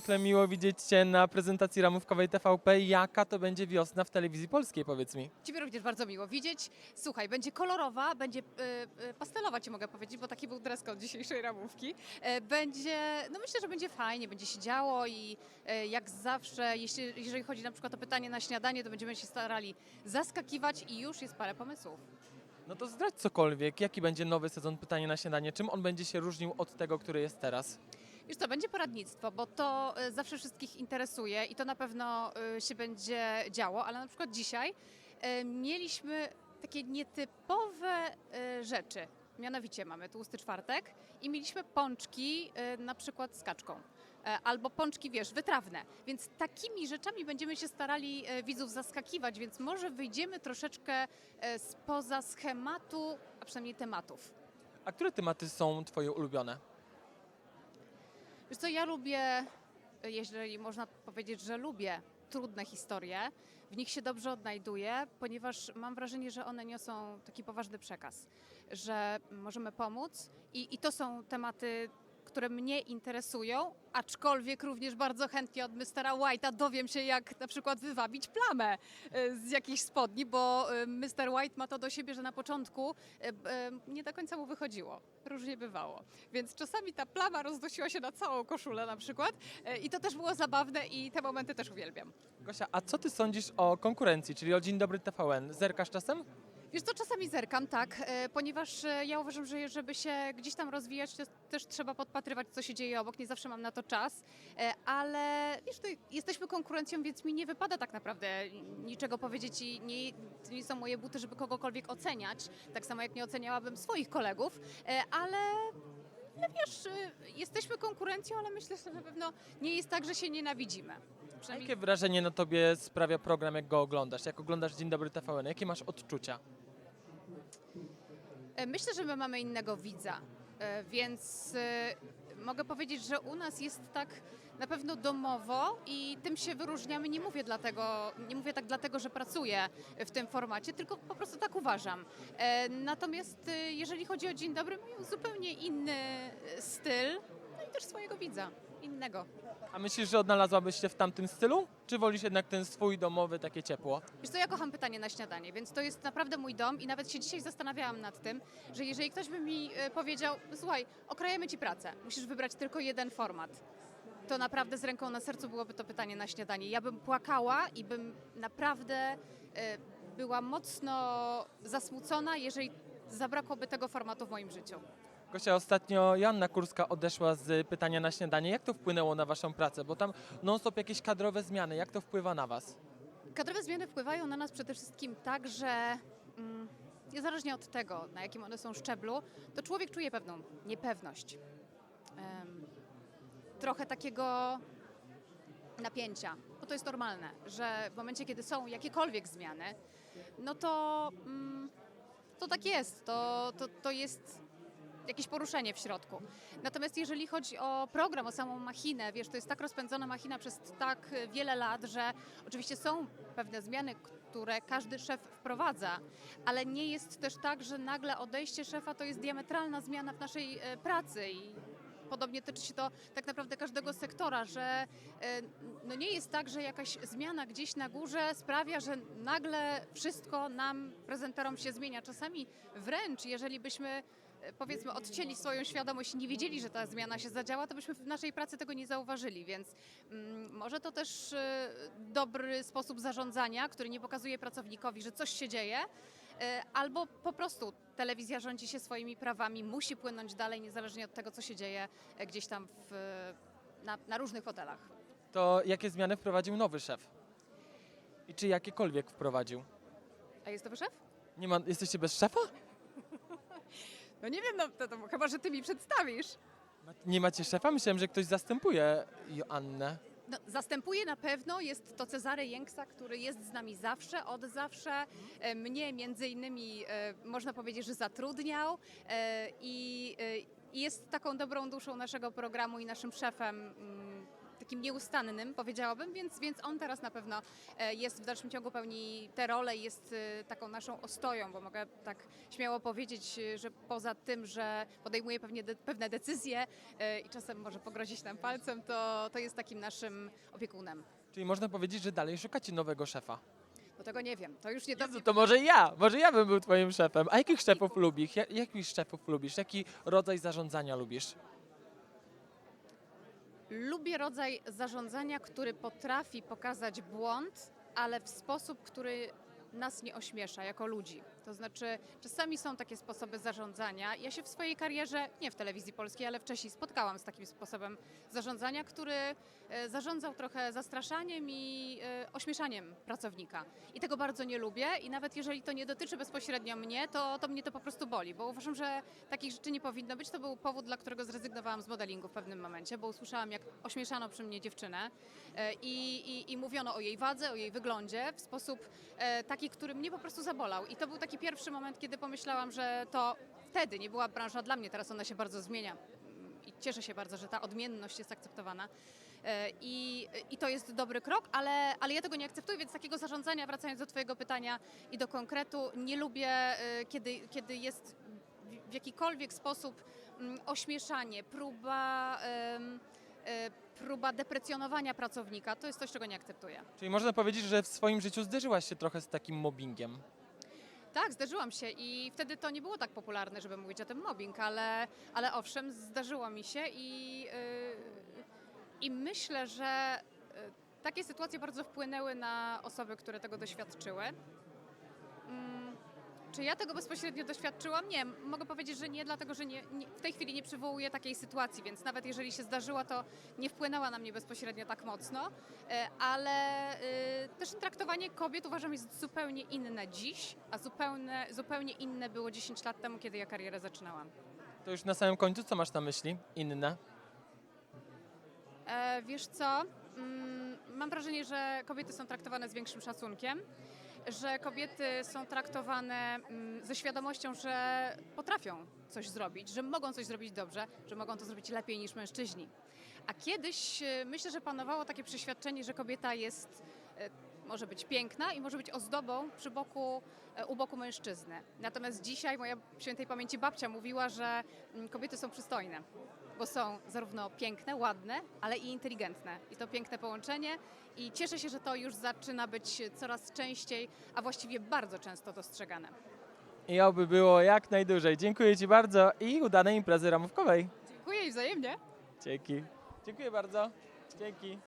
niezwykle miło widzieć Cię na prezentacji ramówkowej TVP. Jaka to będzie wiosna w telewizji polskiej, powiedz mi? Ciebie również bardzo miło widzieć. Słuchaj, będzie kolorowa, będzie y, y, pastelowa, ci mogę powiedzieć, bo taki był dress code dzisiejszej ramówki. E, będzie, no myślę, że będzie fajnie, będzie się działo i e, jak zawsze, jeśli, jeżeli chodzi na przykład o pytanie na śniadanie, to będziemy się starali zaskakiwać i już jest parę pomysłów. No to zdradź cokolwiek. Jaki będzie nowy sezon Pytanie na śniadanie? Czym on będzie się różnił od tego, który jest teraz? Już to będzie poradnictwo, bo to y, zawsze wszystkich interesuje i to na pewno y, się będzie działo, ale na przykład dzisiaj y, mieliśmy takie nietypowe rzeczy. Mianowicie mamy tłusty czwartek i mieliśmy pączki na przykład z kaczką. E, Albo pączki, wiesz, wytrawne. Więc takimi rzeczami będziemy się starali e, widzów zaskakiwać, więc może wyjdziemy troszeczkę e, spoza schematu, a przynajmniej tematów. A które tematy są Twoje ulubione? Wiesz co, ja lubię, jeżeli można powiedzieć, że lubię trudne historie, w nich się dobrze odnajduję, ponieważ mam wrażenie, że one niosą taki poważny przekaz, że możemy pomóc i, i to są tematy, które mnie interesują, aczkolwiek również bardzo chętnie od Mistera White'a dowiem się, jak na przykład wywabić plamę e, z jakichś spodni, bo e, Mr. White ma to do siebie, że na początku e, nie do końca mu wychodziło. Różnie bywało. Więc czasami ta plama roznosiła się na całą koszulę na przykład i to też było zabawne i te momenty też uwielbiam. Gosia, a co Ty sądzisz o konkurencji, czyli o Dzień Dobry TVN? Zerkasz czasem? Wiesz co, czasami zerkam, tak, e, ponieważ e, ja uważam, że żeby się gdzieś tam rozwijać, to też trzeba podpatrywać, co się dzieje obok, nie zawsze mam na to czas, e, ale wiesz, to jesteśmy konkurencją, więc mi nie wypada tak naprawdę niczego powiedzieć i nie, to nie są moje buty, żeby kogokolwiek oceniać, tak samo jak nie oceniałabym swoich kolegów, ale no wiesz, jesteśmy konkurencją, ale myślę, że na pewno nie jest tak, że się nienawidzimy. Przynajmniej jakie wrażenie na Tobie sprawia program, jak go oglądasz? Jak oglądasz Dzień Dobry TVN? Jakie masz odczucia? E, Myślę, że my mamy innego widza, e, więc e, mogę powiedzieć, że u nas jest tak na pewno domowo i tym się wyróżniamy. Nie mówię dlatego, nie mówię tak dlatego, że pracuję w tym formacie, tylko po prostu tak uważam. Natomiast jeżeli chodzi o Dzień Dobry, mają zupełnie inny styl, no i też swojego widza, innego. A myślisz, że odnalazłabyś się w tamtym stylu? Czy wolisz jednak ten swój domowy, takie ciepło? Wiesz co, ja kocham pytanie na śniadanie, więc to jest naprawdę mój dom i nawet się dzisiaj zastanawiałam nad tym, że jeżeli ktoś by mi e, powiedział, słuchaj, okrajemy ci pracę, musisz wybrać tylko jeden format, to naprawdę z ręką na sercu byłoby to pytanie na śniadanie. Ja bym płakała i bym naprawdę e, była mocno zasmucona, jeżeli zabrakłoby tego formatu w moim życiu. Gosia, ostatnio Joanna Kurska odeszła z pytania na śniadanie. Jak to wpłynęło na Waszą pracę? Bo tam non-stop jakieś kadrowe zmiany. Jak to wpływa na Was? Kadrowe zmiany wpływają na nas przede wszystkim tak, że mm, niezależnie od tego, na jakim one są szczeblu, to człowiek czuje pewną niepewność. Em, trochę takiego napięcia, bo to jest normalne, że w momencie, kiedy są jakiekolwiek zmiany, no to, mm, to tak jest, to, to, to jest jakieś poruszenie w środku. Natomiast jeżeli chodzi o program, o samą machinę, wiesz, to jest tak rozpędzona machina przez tak wiele lat, że oczywiście są pewne zmiany, które każdy szef wprowadza, ale nie jest też tak, że nagle odejście szefa to jest diametralna zmiana w naszej e, pracy i Podobnie tyczy się to tak naprawdę każdego sektora, że e, no nie jest tak, że jakaś zmiana gdzieś na górze sprawia, że nagle wszystko nam, prezenterom się zmienia. Czasami wręcz, jeżeli byśmy powiedzmy odcięli swoją świadomość i nie wiedzieli, że ta zmiana się zadziała, to byśmy w naszej pracy tego nie zauważyli, więc mm, może to też e, dobry sposób zarządzania, który nie pokazuje pracownikowi, że coś się dzieje, e, albo po prostu telewizja rządzi się swoimi prawami, musi płynąć dalej, niezależnie od tego, co się dzieje e, gdzieś tam w, na, na różnych hotelach. To jakie zmiany wprowadził nowy szef? I czy jakiekolwiek wprowadził? A jest to szef? Nie ma, jesteście bez szefa? No nie wiem, no to, to chyba, że ty mi przedstawisz. Nie macie szefa? Myślałem, że ktoś zastępuje Joannę. No, zastępuje na pewno, jest to Cezary Jęksa, który jest z nami zawsze, od zawsze. E, Mnie między innymi e, można powiedzieć, że zatrudniał e, i, e, i jest taką dobrą duszą naszego programu i naszym szefem. mm, takim nieustannym, powiedziałabym, więc, więc on teraz na pewno e, jest w dalszym ciągu pełni tę rolę i jest e, taką naszą ostoją, bo mogę tak śmiało powiedzieć, e, że poza tym, że podejmuje pewnie de, pewne decyzje i czasem może pogrozić nam palcem, to, to jest takim naszym opiekunem. Czyli można powiedzieć, że dalej szukacie nowego szefa. Bo tego nie wiem, to już nie Jezu, to może ja, może ja bym był twoim szefem. A jakich szefów lubisz? Ja, jakich szefów lubisz? Jaki rodzaj zarządzania lubisz? Lubię rodzaj zarządzania, który potrafi pokazać błąd, ale w sposób, który nas nie ośmiesza jako ludzi. To znaczy, czasami są takie sposoby zarządzania. Ja się w swojej karierze, nie w telewizji polskiej, ale wcześniej spotkałam z takim sposobem zarządzania, który e, zarządzał trochę zastraszaniem i e, ośmieszaniem pracownika. I tego bardzo nie lubię i nawet jeżeli to nie dotyczy bezpośrednio mnie, to, to mnie to po prostu boli, bo uważam, że takich rzeczy nie powinno być. To był powód, dla którego zrezygnowałam z modelingu w pewnym momencie, bo usłyszałam, jak ośmieszano przy mnie dziewczynę e, i, i, i mówiono o jej wadze, o jej wyglądzie w sposób e, taki, który mnie po prostu zabolał. I to był taki pierwszy moment, kiedy pomyślałam, że to wtedy nie była branża dla mnie, teraz ona się bardzo zmienia. Mm, I cieszę się bardzo, że ta odmienność jest akceptowana. E, I, I to jest dobry krok, ale, ale ja tego nie akceptuję, więc takiego zarządzania, wracając do Twojego pytania i do konkretu, nie lubię, e, kiedy, kiedy jest w- jakikolwiek sposób mm, ośmieszanie, próba, e, próba deprecjonowania pracownika. To jest coś, czego nie akceptuję. Czyli można powiedzieć, że w swoim życiu zderzyłaś się trochę z takim mobbingiem. Tak, zdarzyłam się i wtedy to nie było tak popularne, żeby mówić o tym mobbing, ale, ale owszem, zdarzyło mi się i, yy, i myślę, że yy, takie sytuacje bardzo wpłynęły na osoby, które tego doświadczyły. Mm, Czy ja tego bezpośrednio doświadczyłam? Nie, mogę powiedzieć, że nie, dlatego że nie, nie, w tej chwili nie przywołuję takiej sytuacji, więc nawet jeżeli się zdarzyła, to nie wpłynęła na mnie bezpośrednio tak mocno, E, ale e, też traktowanie kobiet uważam jest zupełnie inne dziś, a zupełnie, zupełnie inne było 10 lat temu, kiedy ja karierę zaczynałam. To już na samym końcu, co masz na myśli? Inne? E, wiesz co? Mm, mam wrażenie, że kobiety są traktowane z większym szacunkiem, że kobiety są traktowane mm, ze świadomością, że potrafią coś zrobić, że mogą coś zrobić dobrze, że mogą to zrobić lepiej niż mężczyźni. A kiedyś e, myślę, że panowało takie przeświadczenie, że kobieta jest e, może być piękna i może być ozdobą przy boku, e, u boku mężczyzny. Natomiast dzisiaj moja świętej pamięci babcia mówiła, że mm, kobiety są przystojne bo są zarówno piękne, ładne, ale i inteligentne. I to piękne połączenie. I cieszę się, że to już zaczyna być coraz częściej, a właściwie bardzo często dostrzegane. I oby było jak najdłużej. Dziękuję Ci bardzo i udanej imprezy ramówkowej. Dziękuję i wzajemnie. Dzięki. Dziękuję bardzo. Dzięki.